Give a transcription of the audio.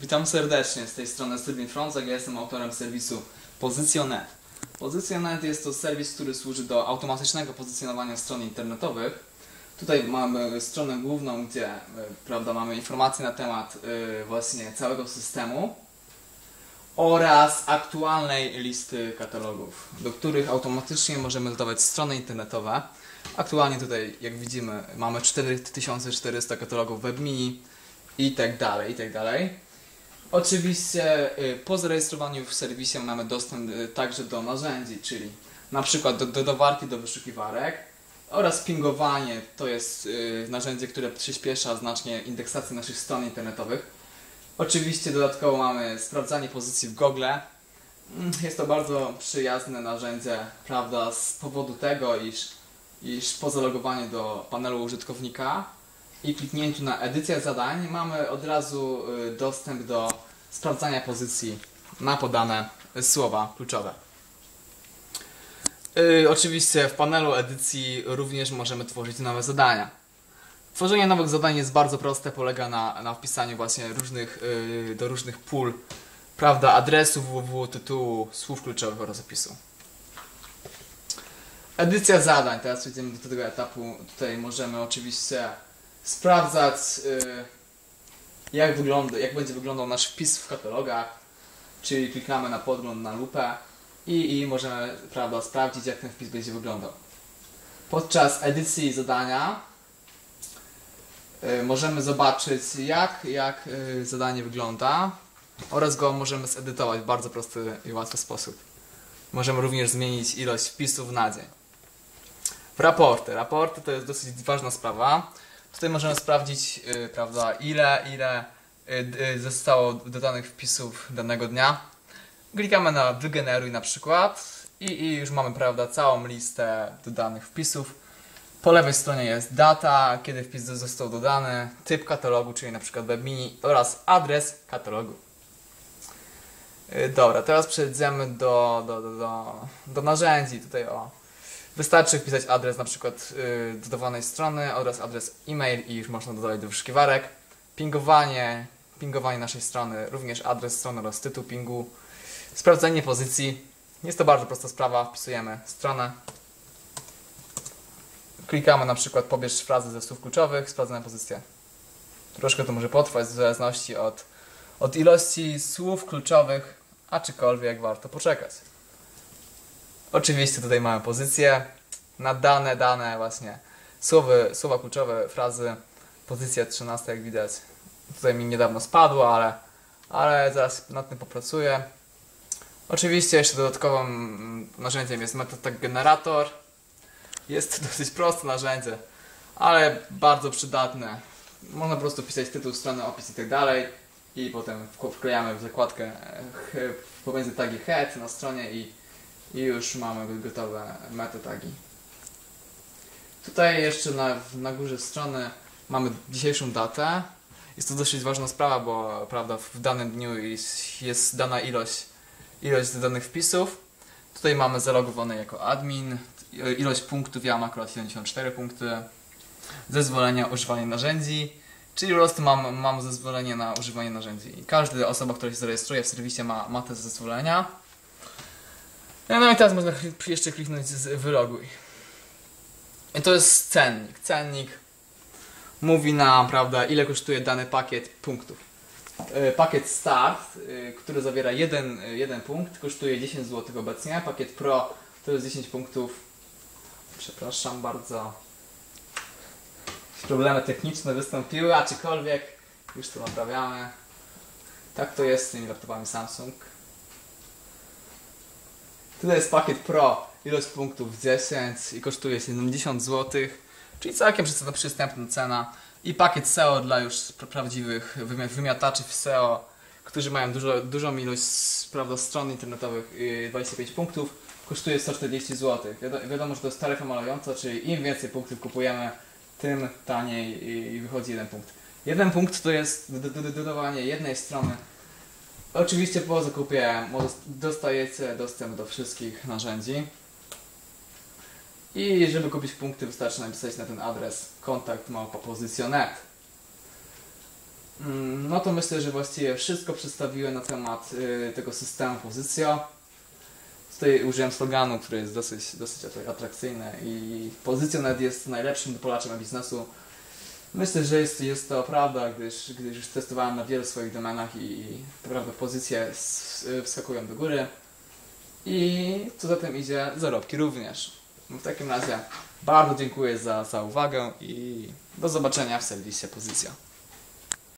Witam serdecznie z tej strony Sylwin Frącek, ja jestem autorem serwisu Pozycjonet. Pozycjonet jest to serwis, który służy do automatycznego pozycjonowania stron internetowych. Tutaj mamy stronę główną, gdzie y, prawda, mamy informacje na temat y, właśnie całego systemu oraz aktualnej listy katalogów, do których automatycznie możemy dodawać strony internetowe. Aktualnie tutaj, jak widzimy, mamy 4400 katalogów WebMini i tak dalej, i tak dalej. Oczywiście y, po zarejestrowaniu w serwisie mamy dostęp y, także do narzędzi, czyli na przykład do, do dowarki do wyszukiwarek oraz pingowanie to jest y, narzędzie, które przyspiesza znacznie indeksację naszych stron internetowych. Oczywiście dodatkowo mamy sprawdzanie pozycji w Google. Mm, Jest to bardzo przyjazne narzędzie, prawda, z powodu tego, iż, iż po zalogowaniu do panelu użytkownika i kliknięciu na edycję zadań mamy od razu y, dostęp do sprawdzania pozycji na podane słowa kluczowe. Y, Oczywiście w panelu edycji również możemy tworzyć nowe zadania. Tworzenie nowych zadań jest bardzo proste, polega na, na wpisaniu właśnie różnych, y, do różnych pól, prawda, adresu www, tytułu, słów kluczowych oraz opisu. Edycja zadań. Teraz przejdziemy do tego etapu. Tutaj możemy oczywiście sprawdzać, y, jak, wygląda, jak będzie wyglądał nasz wpis w katalogach, czyli klikamy na podgląd na lupę i, i możemy prawda, sprawdzić, jak ten wpis będzie wyglądał. Podczas edycji zadania y, możemy zobaczyć, jak, jak y, zadanie wygląda oraz go możemy zedytować w bardzo prosty i łatwy sposób. Możemy również zmienić ilość wpisów na dzień. Raporty. Raporty to jest dosyć ważna sprawa. Tutaj możemy sprawdzić, yy, prawda, ile, ile yy, zostało dodanych wpisów danego dnia. Klikamy na wygeneruj na przykład i, i już mamy, prawda, całą listę dodanych wpisów. Po lewej stronie jest data, kiedy wpis został dodany, typ katalogu, czyli na przykład webmini oraz adres katalogu. Yy, Dobra, teraz przejdziemy do, do, do, do, do narzędzi. Tutaj o. Wystarczy wpisać adres na przykład yy, dodawanej strony oraz adres e-mail i już można dodawać do wyszukiwarek. Pingowanie, pingowanie naszej strony, również adres strony oraz tytuł pingu. Sprawdzenie pozycji. Jest to bardzo prosta sprawa. Wpisujemy stronę. Klikamy na przykład pobierz frazy ze słów kluczowych, sprawdzamy pozycję. Troszkę to może potrwać w zależności od, od ilości słów kluczowych, aczkolwiek warto poczekać. Oczywiście tutaj mamy pozycję na dane, dane właśnie słowy, słowa kluczowe, frazy, pozycja 13 jak widać. Tutaj mi niedawno spadła, ale, ale zaraz nad tym popracuję. Oczywiście jeszcze dodatkowym narzędziem jest MetaTag Generator. Jest to dosyć proste narzędzie, ale bardzo przydatne. Można po prostu wpisać tytuł strony, opis i tak dalej i potem wk- wklejamy w zakładkę e, pomiędzy tagi head na stronie i, i już mamy gotowe metatagi. Tutaj jeszcze na, na górze strony mamy dzisiejszą datę. Jest to dosyć ważna sprawa, bo prawda, w danym dniu jest, jest dana ilość, ilość danych wpisów. Tutaj mamy zalogowany jako admin. Ilość punktów, ja mam akurat 74 punkty. Zezwolenia używania narzędzi. Czyli po prostu mam, mam zezwolenie na używanie narzędzi. Każda osoba, która się zarejestruje w serwisie ma, ma te zezwolenia. No i teraz można jeszcze kliknąć z wyloguj. I to jest cennik. Cennik mówi nam, prawda, ile kosztuje dany pakiet punktów. E, Pakiet Start, e, który zawiera jeden, e, jeden punkt, kosztuje 10 zł obecnie. Pakiet Pro to jest 10 punktów. Przepraszam bardzo. Problemy techniczne wystąpiły, aczkolwiek już to naprawiamy. Tak to jest z tymi laptopami Samsung. Tutaj jest pakiet Pro, ilość punktów 10 i kosztuje 70 zł, czyli całkiem przystępna cena. I pakiet SEO dla już pra- prawdziwych wymi- wymiataczy w SEO, którzy mają dużo, dużą ilość prawda, stron internetowych, yy, 25 punktów, kosztuje 140 zł. Wiado- wiadomo, że to jest taryfa malejąca, czyli im więcej punktów kupujemy, tym taniej i- wychodzi jeden punkt. Jeden punkt to jest do- do- do- dodawanie jednej strony Oczywiście po zakupie dostajecie dostęp do wszystkich narzędzi. I żeby kupić punkty wystarczy napisać na ten adres kontakt małpa pozycjonet. Mm, No to myślę, że właściwie wszystko przedstawiłem na temat y, tego systemu Pozycjo. Tutaj użyłem sloganu, który jest dosyć, dosyć atrak- atrakcyjny i Pozycjonet jest najlepszym dopalaczem biznesu. Myślę, że jest, jest to prawda, gdyż, gdyż już testowałem na wielu swoich domenach i naprawdę pozycje s- y, wskakują do góry. I co za tym idzie, zarobki również. W takim razie bardzo dziękuję za, za uwagę i do zobaczenia w serwisie Pozycja.